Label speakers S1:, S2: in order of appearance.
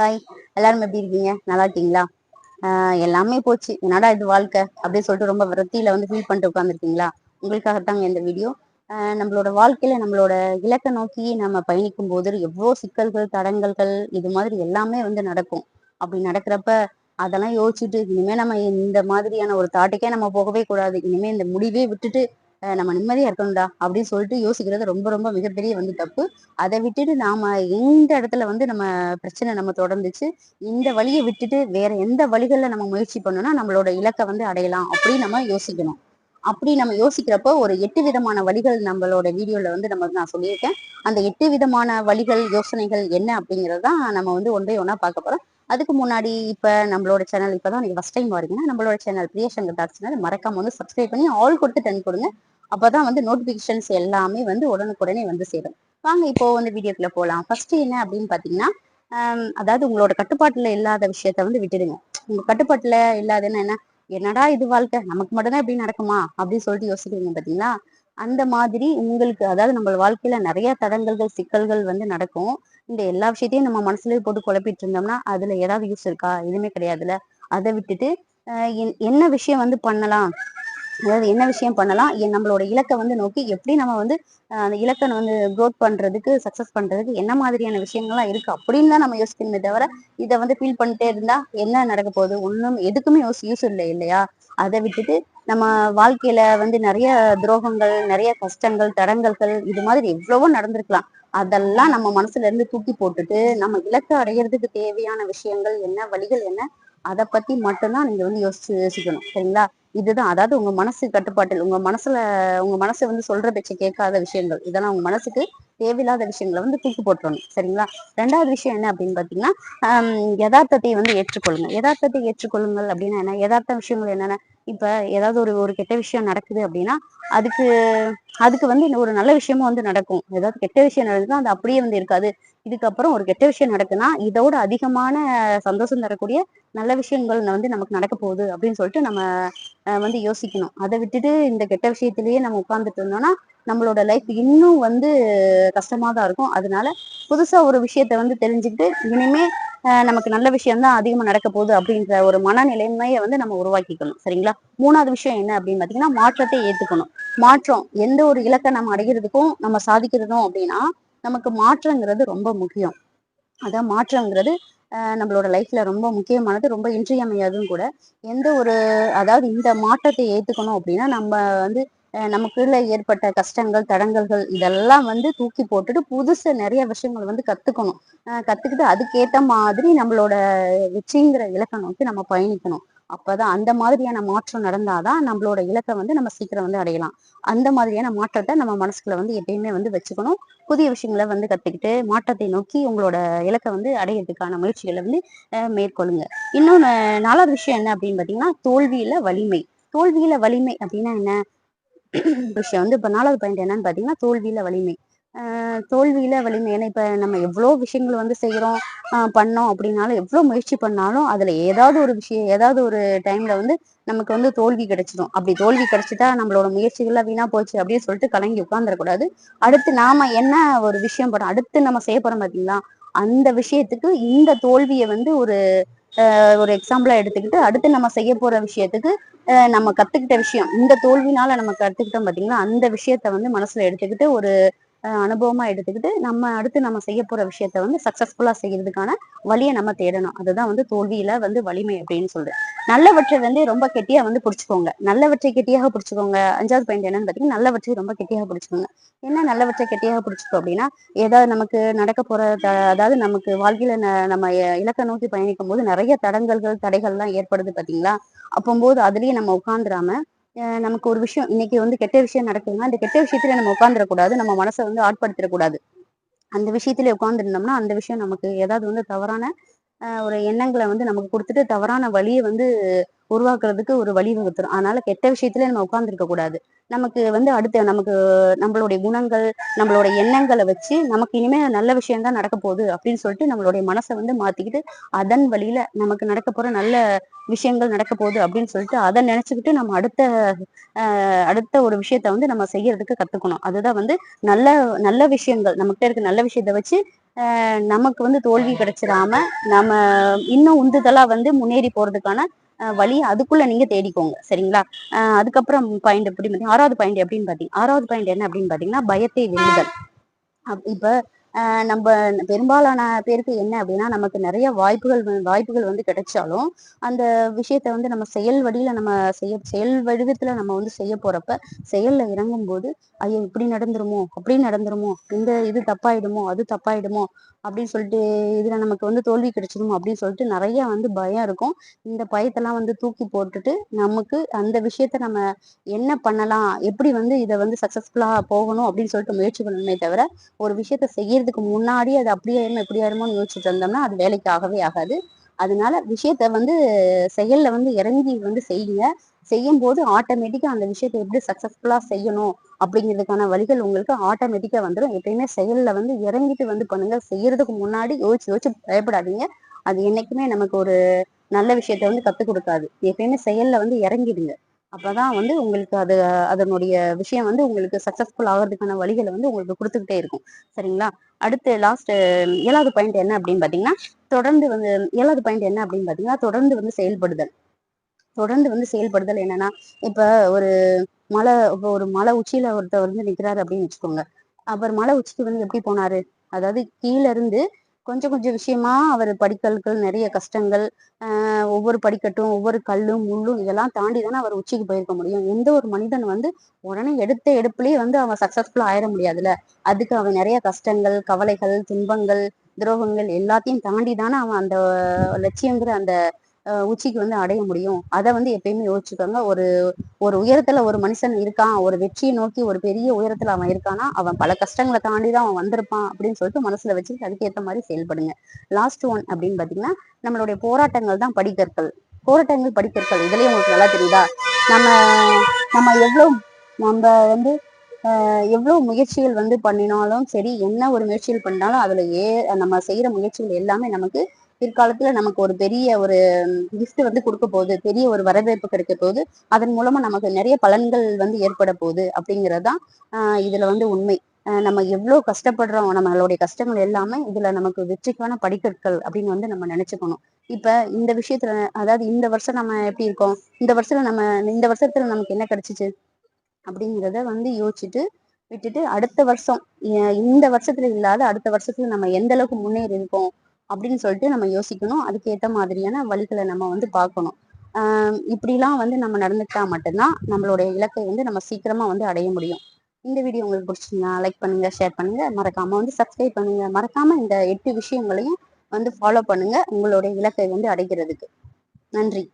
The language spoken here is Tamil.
S1: ஹாய் எல்லாரும் எப்படி இருக்கீங்க நல்லா இருக்கீங்களா எல்லாமே போச்சு என்னடா இது வாழ்க்கை அப்படின்னு சொல்லிட்டு ரொம்ப விரத்தியில வந்து ஃபீல் பண்ணிட்டு உட்காந்துருக்கீங்களா உங்களுக்காகத்தாங்க இந்த வீடியோ நம்மளோட வாழ்க்கையில நம்மளோட இலக்கை நோக்கி நம்ம பயணிக்கும் போது எவ்வளோ சிக்கல்கள் தடங்கல்கள் இது மாதிரி எல்லாமே வந்து நடக்கும் அப்படி நடக்கிறப்ப அதெல்லாம் யோசிச்சுட்டு இனிமே நம்ம இந்த மாதிரியான ஒரு தாட்டுக்கே நம்ம போகவே கூடாது இனிமே இந்த முடிவே விட்டுட்டு நம்ம நிம்மதியா இருக்கணும்டா அப்படின்னு சொல்லிட்டு யோசிக்கிறது ரொம்ப ரொம்ப மிகப்பெரிய வந்து தப்பு அதை விட்டுட்டு நாம எந்த இடத்துல வந்து நம்ம பிரச்சனை நம்ம தொடர்ந்துச்சு இந்த வழியை விட்டுட்டு வேற எந்த வழிகளில் நம்ம முயற்சி பண்ணோம்னா நம்மளோட இலக்கை வந்து அடையலாம் அப்படின்னு நம்ம யோசிக்கணும் அப்படி நம்ம யோசிக்கிறப்போ ஒரு எட்டு விதமான வழிகள் நம்மளோட வீடியோல வந்து நம்ம நான் சொல்லியிருக்கேன் அந்த எட்டு விதமான வழிகள் யோசனைகள் என்ன அப்படிங்கிறது நம்ம வந்து ஒன்றே ஒன்னா பார்க்க போறோம் அதுக்கு முன்னாடி இப்போ நம்மளோட சேனல் இப்போ தான் நீங்கள் ஃபஸ்ட் டைம் வரீங்கன்னா நம்மளோட சேனல் பிரியசங்கர் டாட் சேனல் மறக்காம வந்து சப்ஸ்கிரைப் பண்ணி ஆல் கொடுத்து டென் கொடுங்க அப்போ தான் வந்து நோட்டிஃபிகேஷன்ஸ் எல்லாமே வந்து உடனுக்குடனே வந்து சேரும் வாங்க இப்போ வந்து வீடியோக்குள்ள போகலாம் ஃபர்ஸ்ட் என்ன அப்படின்னு பார்த்தீங்கன்னா அதாவது உங்களோட கட்டுப்பாட்டில் இல்லாத விஷயத்த வந்து விட்டுடுங்க உங்க கட்டுப்பாட்டில் இல்லாதன்னா என்ன என்னடா இது வாழ்க்கை நமக்கு மட்டும்தான் இப்படி நடக்குமா அப்படின்னு சொல்லிட்டு யோசிக்கிறீங்க பார்த்தீங்களா அந்த மாதிரி உங்களுக்கு அதாவது நம்ம வாழ்க்கையில நிறைய தடங்கல்கள் சிக்கல்கள் வந்து நடக்கும் இந்த எல்லா விஷயத்தையும் நம்ம மனசுலயே போட்டு குழப்பிட்டு இருந்தோம்னா அதுல ஏதாவது யூஸ் இருக்கா எதுவுமே கிடையாதுல அதை விட்டுட்டு என்ன விஷயம் வந்து பண்ணலாம் அதாவது என்ன விஷயம் பண்ணலாம் நம்மளோட இலக்கை வந்து நோக்கி எப்படி நம்ம வந்து அந்த இலக்கை வந்து க்ரோத் பண்றதுக்கு சக்சஸ் பண்றதுக்கு என்ன மாதிரியான விஷயங்கள்லாம் இருக்கு அப்படின்னு தான் நம்ம யோசிக்கணுமே தவிர இதை வந்து ஃபீல் பண்ணிட்டே இருந்தா என்ன நடக்க போகுது ஒன்றும் எதுக்குமே யூஸ் யூஸ் இல்லை இல்லையா அதை விட்டுட்டு நம்ம வாழ்க்கையில வந்து நிறைய துரோகங்கள் நிறைய கஷ்டங்கள் தடங்கல்கள் இது மாதிரி எவ்வளவோ நடந்திருக்கலாம் அதெல்லாம் நம்ம மனசுல இருந்து தூக்கி போட்டுட்டு நம்ம இலக்கு அடையிறதுக்கு தேவையான விஷயங்கள் என்ன வழிகள் என்ன அதை பத்தி மட்டும்தான் நீங்க வந்து யோசிச்சு யோசிக்கணும் சரிங்களா இதுதான் அதாவது உங்க மனசு கட்டுப்பாட்டில் உங்க மனசுல உங்க மனசு வந்து சொல்ற பேச்சு கேட்காத விஷயங்கள் இதெல்லாம் உங்க மனசுக்கு தேவையில்லாத விஷயங்களை வந்து தூக்கி போட்டுறணும் சரிங்களா ரெண்டாவது விஷயம் என்ன அப்படின்னு பாத்தீங்கன்னா யதார்த்தத்தை வந்து ஏற்றுக்கொள்ளுங்க யதார்த்தத்தை ஏற்றுக்கொள்ளுங்கள் அப்படின்னா என்ன யதார்த்த விஷயங்கள் என்னென்ன இப்ப ஏதாவது ஒரு ஒரு கெட்ட விஷயம் நடக்குது அப்படின்னா அதுக்கு அதுக்கு வந்து ஒரு நல்ல விஷயமும் வந்து நடக்கும் ஏதாவது கெட்ட விஷயம் நடந்ததுன்னா அது அப்படியே வந்து இருக்காது இதுக்கப்புறம் ஒரு கெட்ட விஷயம் நடக்குன்னா இதோட அதிகமான சந்தோஷம் தரக்கூடிய நல்ல விஷயங்கள் வந்து நமக்கு நடக்க போகுது அப்படின்னு சொல்லிட்டு நம்ம வந்து யோசிக்கணும் அதை விட்டுட்டு இந்த கெட்ட விஷயத்திலேயே நம்ம உட்கார்ந்துட்டு இருந்தோம்னா நம்மளோட லைஃப் இன்னும் வந்து கஷ்டமா தான் இருக்கும் அதனால புதுசா ஒரு விஷயத்த வந்து தெரிஞ்சுக்கிட்டு இனிமே நமக்கு நல்ல விஷயம் தான் அதிகமாக நடக்க போகுது அப்படின்ற ஒரு மனநிலைமையை வந்து நம்ம உருவாக்கிக்கணும் சரிங்களா மூணாவது விஷயம் என்ன அப்படின்னு பார்த்தீங்கன்னா மாற்றத்தை ஏற்றுக்கணும் மாற்றம் எந்த ஒரு இலக்கை நம்ம அடைகிறதுக்கும் நம்ம சாதிக்கிறதும் அப்படின்னா நமக்கு மாற்றங்கிறது ரொம்ப முக்கியம் அதான் மாற்றங்கிறது நம்மளோட லைஃப்ல ரொம்ப முக்கியமானது ரொம்ப இன்றியமையாதும் கூட எந்த ஒரு அதாவது இந்த மாற்றத்தை ஏத்துக்கணும் அப்படின்னா நம்ம வந்து நமக்குள்ள ஏற்பட்ட கஷ்டங்கள் தடங்கல்கள் இதெல்லாம் வந்து தூக்கி போட்டுட்டு புதுசு நிறைய விஷயங்கள் வந்து கத்துக்கணும் கத்துக்கிட்டு அதுக்கேத்த மாதிரி நம்மளோட வெற்றிங்கிற இலக்கை நோக்கி நம்ம பயணிக்கணும் அப்பதான் அந்த மாதிரியான மாற்றம் நடந்தாதான் நம்மளோட இலக்கை வந்து நம்ம சீக்கிரம் வந்து அடையலாம் அந்த மாதிரியான மாற்றத்தை நம்ம மனசுக்குள்ள வந்து எப்பயுமே வந்து வச்சுக்கணும் புதிய விஷயங்களை வந்து கத்துக்கிட்டு மாற்றத்தை நோக்கி உங்களோட இலக்கை வந்து அடையிறதுக்கான முயற்சிகளை வந்து மேற்கொள்ளுங்க இன்னொன்று நாலாவது விஷயம் என்ன அப்படின்னு பார்த்தீங்கன்னா தோல்வியில வலிமை தோல்வியில வலிமை அப்படின்னா என்ன விஷயம் வந்து இப்போ நாலாவது பாயிண்ட் என்னன்னு பார்த்தீங்கன்னா தோல்வியில வலிமை தோல்வியில வலிமை ஏன்னா இப்போ நம்ம எவ்வளோ விஷயங்கள் வந்து செய்கிறோம் பண்ணோம் அப்படின்னாலும் எவ்வளோ முயற்சி பண்ணாலும் அதில் ஏதாவது ஒரு விஷயம் ஏதாவது ஒரு டைம்ல வந்து நமக்கு வந்து தோல்வி கிடைச்சிடும் அப்படி தோல்வி கிடைச்சிட்டா நம்மளோட முயற்சிகள்லாம் வீணா போச்சு அப்படின்னு சொல்லிட்டு கலங்கி உட்காந்துடக்கூடாது அடுத்து நாம என்ன ஒரு விஷயம் பண்ணோம் அடுத்து நம்ம செய்ய பாத்தீங்களா பார்த்தீங்களா அந்த விஷயத்துக்கு இந்த தோல்வியை வந்து ஒரு ஒரு எக்ஸாம்பிளா எடுத்துக்கிட்டு அடுத்து நம்ம செய்ய போற விஷயத்துக்கு நம்ம கத்துக்கிட்ட விஷயம் இந்த தோல்வினால நம்ம கத்துக்கிட்டோம் பாத்தீங்கன்னா அந்த விஷயத்த வந்து மனசுல எடுத்துக்கிட்டு ஒரு அனுபவமா எடுத்துக்கிட்டு நம்ம அடுத்து நம்ம செய்ய போற விஷயத்த வந்து சக்சஸ்ஃபுல்லா செய்யறதுக்கான வழியை நம்ம தேடணும் அதுதான் வந்து தோல்வியில வந்து வலிமை அப்படின்னு சொல்றேன் நல்லவற்றை வந்து ரொம்ப கெட்டியா வந்து பிடிச்சிக்கோங்க நல்லவற்றை கெட்டியாக பிடிச்சிக்கோங்க அஞ்சாவது பாயிண்ட் என்னன்னு பாத்தீங்கன்னா நல்லவற்றை ரொம்ப கெட்டியாக பிடிச்சிக்கோங்க என்ன நல்லவற்றை கெட்டியாக பிடிச்சிக்கோ அப்படின்னா ஏதாவது நமக்கு நடக்க போற அதாவது நமக்கு வாழ்க்கையில நம்ம இலக்க நோக்கி பயணிக்கும் போது நிறைய தடங்கல்கள் தடைகள்லாம் ஏற்படுது பாத்தீங்களா அப்போம்போது அதுலயே நம்ம உட்காந்துராம நமக்கு ஒரு விஷயம் இன்னைக்கு வந்து கெட்ட விஷயம் நடக்குதுன்னா அந்த கெட்ட விஷயத்துல நம்ம உட்காந்துடக்கூடாது நம்ம மனசை வந்து ஆட்படுத்திடக்கூடாது அந்த விஷயத்துல உட்காந்துருந்தோம்னா அந்த விஷயம் நமக்கு ஏதாவது வந்து தவறான ஒரு எண்ணங்களை வந்து நமக்கு கொடுத்துட்டு தவறான வழியை வந்து உருவாக்குறதுக்கு ஒரு வழி வகுத்துரும் அதனால கெட்ட விஷயத்துல நம்ம உட்கார்ந்துருக்க கூடாது நமக்கு வந்து அடுத்த நமக்கு நம்மளுடைய குணங்கள் நம்மளோட எண்ணங்களை வச்சு நமக்கு இனிமே நல்ல விஷயம்தான் நடக்க போகுது அப்படின்னு சொல்லிட்டு நம்மளுடைய மனசை வந்து மாத்திக்கிட்டு அதன் வழியில நமக்கு நடக்க போற நல்ல விஷயங்கள் நடக்க போகுது அப்படின்னு சொல்லிட்டு அதை நினைச்சுக்கிட்டு நம்ம அடுத்த அடுத்த ஒரு விஷயத்த வந்து நம்ம செய்யறதுக்கு கத்துக்கணும் அதுதான் வந்து நல்ல நல்ல விஷயங்கள் நம்மகிட்ட இருக்க நல்ல விஷயத்த வச்சு நமக்கு வந்து தோல்வி கிடைச்சிடாம நம்ம இன்னும் உந்துதலா வந்து முன்னேறி போறதுக்கான வழி அதுக்குள்ள நீங்க தேடிக்கோங்க சரிங்களா அதுக்கப்புறம் பாயிண்ட் எப்படி ஆறாவது பாயிண்ட் எப்படின்னு பாத்தீங்க ஆறாவது பாயிண்ட் என்ன அப்படின்னு பாத்தீங்கன்னா பயத்தை வெல்லுதல் இப்ப நம்ம பெரும்பாலான பேருக்கு என்ன அப்படின்னா நமக்கு நிறைய வாய்ப்புகள் வாய்ப்புகள் வந்து கிடைச்சாலும் அந்த விஷயத்த வந்து நம்ம செயல் வடியில நம்ம செய்ய செயல் வடிவத்துல நம்ம வந்து செய்ய போறப்ப செயல்ல இறங்கும் போது ஐயோ இப்படி நடந்துருமோ அப்படி நடந்துருமோ இந்த இது தப்பாயிடுமோ அது தப்பாயிடுமோ அப்படின்னு சொல்லிட்டு இதில் நமக்கு வந்து தோல்வி கிடைச்சிடும் அப்படின்னு சொல்லிட்டு நிறைய வந்து பயம் இருக்கும் இந்த பயத்தெல்லாம் வந்து தூக்கி போட்டுட்டு நமக்கு அந்த விஷயத்த நம்ம என்ன பண்ணலாம் எப்படி வந்து இதை வந்து சக்ஸஸ்ஃபுல்லாக போகணும் அப்படின்னு சொல்லிட்டு முயற்சி பண்ணணுமே தவிர ஒரு விஷயத்த செய்யறதுக்கு முன்னாடி அது அப்படியே எப்படியாருமோன்னு யோசிச்சுட்டு இருந்தோம்னா அது வேலைக்கு ஆகவே ஆகாது அதனால விஷயத்த வந்து செயல்ல வந்து இறங்கி வந்து செய்யுங்க செய்யும் போது ஆட்டோமேட்டிக்கா அந்த விஷயத்தை எப்படி சக்சஸ்ஃபுல்லா செய்யணும் அப்படிங்கிறதுக்கான வழிகள் உங்களுக்கு ஆட்டோமேட்டிக்கா வந்துடும் எப்பயுமே செயல்ல வந்து இறங்கிட்டு வந்து பண்ணுங்க செய்யறதுக்கு முன்னாடி யோசிச்சு யோசிச்சு பயப்படாதீங்க அது என்னைக்குமே நமக்கு ஒரு நல்ல விஷயத்த வந்து கத்துக் கொடுக்காது எப்பயுமே செயல்ல வந்து இறங்கிடுங்க அப்பதான் வந்து உங்களுக்கு அது அதனுடைய விஷயம் வந்து உங்களுக்கு சக்சஸ்ஃபுல் ஆகிறதுக்கான வழிகளை வந்து உங்களுக்கு கொடுத்துக்கிட்டே இருக்கும் சரிங்களா அடுத்து லாஸ்ட் ஏழாவது பாயிண்ட் என்ன அப்படின்னு பாத்தீங்கன்னா தொடர்ந்து வந்து ஏழாவது பாயிண்ட் என்ன அப்படின்னு பாத்தீங்கன்னா தொடர்ந்து வந்து செயல்படுதல் தொடர்ந்து வந்து செயல்படுதல் என்னன்னா இப்ப ஒரு மலை இப்போ ஒரு மலை உச்சியில ஒருத்தர் வந்து நிக்கிறாரு அப்படின்னு வச்சுக்கோங்க அவர் மலை உச்சிக்கு வந்து எப்படி போனாரு அதாவது கீழ இருந்து கொஞ்சம் கொஞ்சம் விஷயமா அவர் படிக்கல்கள் நிறைய கஷ்டங்கள் ஒவ்வொரு படிக்கட்டும் ஒவ்வொரு கல்லும் முள்ளும் இதெல்லாம் தாண்டி தானே அவர் உச்சிக்கு போயிருக்க முடியும் எந்த ஒரு மனிதன் வந்து உடனே எடுத்த எடுப்புலேயே வந்து அவன் சக்சஸ்ஃபுல்லாக ஆயிட முடியாதுல்ல அதுக்கு அவன் நிறைய கஷ்டங்கள் கவலைகள் துன்பங்கள் துரோகங்கள் எல்லாத்தையும் தாண்டி தானே அவன் அந்த லட்சியங்கிற அந்த உச்சிக்கு வந்து அடைய முடியும் அதை வந்து எப்பயுமே யோசிச்சுக்கோங்க ஒரு ஒரு உயரத்துல ஒரு மனுஷன் இருக்கான் ஒரு வெற்றியை நோக்கி ஒரு பெரிய உயரத்துல அவன் இருக்கானா அவன் பல கஷ்டங்களை தாண்டி தான் அவன் வந்திருப்பான் அப்படின்னு சொல்லிட்டு மனசுல அதுக்கு அதுக்கேற்ற மாதிரி செயல்படுங்க லாஸ்ட் ஒன் அப்படின்னு பாத்தீங்கன்னா நம்மளுடைய போராட்டங்கள் தான் படிக்கற்கள் போராட்டங்கள் படிக்கற்கள் இதுலயும் உங்களுக்கு நல்லா தெரியுதா நம்ம நம்ம எவ்வளோ நம்ம வந்து எவ்வளோ முயற்சிகள் வந்து பண்ணினாலும் சரி என்ன ஒரு முயற்சிகள் பண்ணாலும் அதில் ஏ நம்ம செய்கிற முயற்சிகள் எல்லாமே நமக்கு பிற்காலத்துல நமக்கு ஒரு பெரிய ஒரு கிஃப்ட் வந்து கொடுக்க போகுது பெரிய ஒரு வரவேற்பு கிடைக்க போகுது அதன் மூலமா நமக்கு நிறைய பலன்கள் வந்து ஏற்பட போகுது அப்படிங்கறதுதான் இதுல வந்து உண்மை நம்ம எவ்வளோ கஷ்டப்படுறோம் நம்மளுடைய கஷ்டங்கள் எல்லாமே இதுல நமக்கு வெற்றிக்கான படிக்கற்கள் அப்படின்னு வந்து நம்ம நினைச்சுக்கணும் இப்ப இந்த விஷயத்துல அதாவது இந்த வருஷம் நம்ம எப்படி இருக்கோம் இந்த வருஷத்துல நம்ம இந்த வருஷத்துல நமக்கு என்ன கிடைச்சிச்சு அப்படிங்கிறத வந்து யோசிச்சுட்டு விட்டுட்டு அடுத்த வருஷம் இந்த வருஷத்துல இல்லாத அடுத்த வருஷத்துல நம்ம எந்த அளவுக்கு முன்னேறி இருக்கோம் அப்படின்னு சொல்லிட்டு நம்ம யோசிக்கணும் அதுக்கேற்ற மாதிரியான வழிகளை நம்ம வந்து பார்க்கணும் இப்படிலாம் வந்து நம்ம நடந்துட்டா மட்டும்தான் நம்மளுடைய இலக்கை வந்து நம்ம சீக்கிரமா வந்து அடைய முடியும் இந்த வீடியோ உங்களுக்கு பிடிச்சிங்கன்னா லைக் பண்ணுங்க ஷேர் பண்ணுங்க மறக்காம வந்து சப்ஸ்கிரைப் பண்ணுங்க மறக்காம இந்த எட்டு விஷயங்களையும் வந்து ஃபாலோ பண்ணுங்க உங்களுடைய இலக்கை வந்து அடைகிறதுக்கு நன்றி